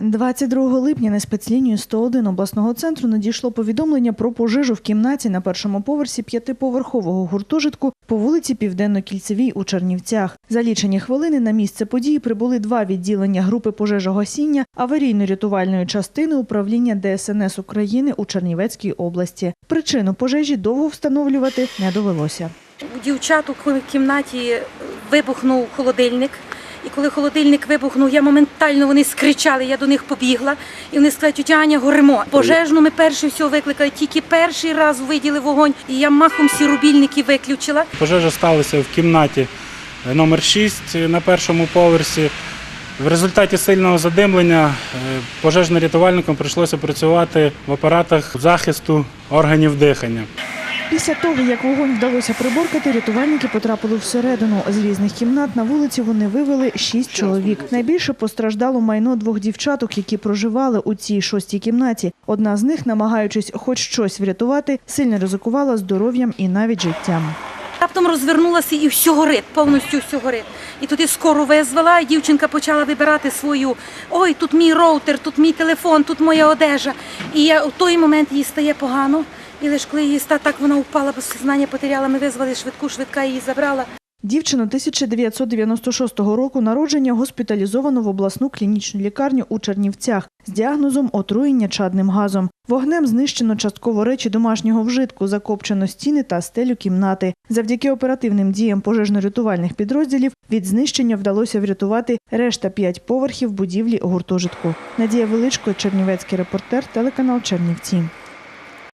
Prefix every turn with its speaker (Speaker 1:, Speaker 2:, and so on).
Speaker 1: 22 липня на спецлінію 101 обласного центру надійшло повідомлення про пожежу в кімнаті на першому поверсі п'ятиповерхового гуртожитку по вулиці Південно-Кільцевій у Чернівцях. За лічені хвилини на місце події прибули два відділення групи пожежогасіння аварійно-рятувальної частини управління ДСНС України у Чернівецькій області. Причину пожежі довго встановлювати не довелося.
Speaker 2: У дівчат у кімнаті вибухнув холодильник. І коли холодильник вибухнув, я моментально вони скричали, я до них побігла, і вони сказали, Аня, горимо. Пожежну ми перше всього викликали, тільки перший раз виділи вогонь, і я махом всі рубільники виключила.
Speaker 3: Пожежа сталася в кімнаті е, номер 6 на першому поверсі. В результаті сильного задимлення е, пожежно-рятувальникам прийшлося працювати в апаратах захисту органів дихання.
Speaker 1: Після того, як вогонь вдалося приборкати, рятувальники потрапили всередину. З різних кімнат на вулиці вони вивели шість чоловік. Найбільше постраждало майно двох дівчаток, які проживали у цій шостій кімнаті. Одна з них, намагаючись хоч щось врятувати, сильно ризикувала здоров'ям і навіть життям.
Speaker 2: Раптом розвернулася і все горить, повністю все горить. І туди скоро визвала, і дівчинка почала вибирати свою. Ой, тут мій роутер, тут мій телефон, тут моя одежа. І я в той момент їй стає погано. І лише коли її ста так вона впала, бо сознання потеряла, ми визвали швидку, швидка її забрала.
Speaker 1: Дівчину 1996 року народження госпіталізовано в обласну клінічну лікарню у Чернівцях з діагнозом отруєння чадним газом. Вогнем знищено частково речі домашнього вжитку, закопчено стіни та стелю кімнати. Завдяки оперативним діям пожежно-рятувальних підрозділів від знищення вдалося врятувати решта п'ять поверхів будівлі гуртожитку. Надія Величко, Чернівецький репортер, телеканал Чернівці.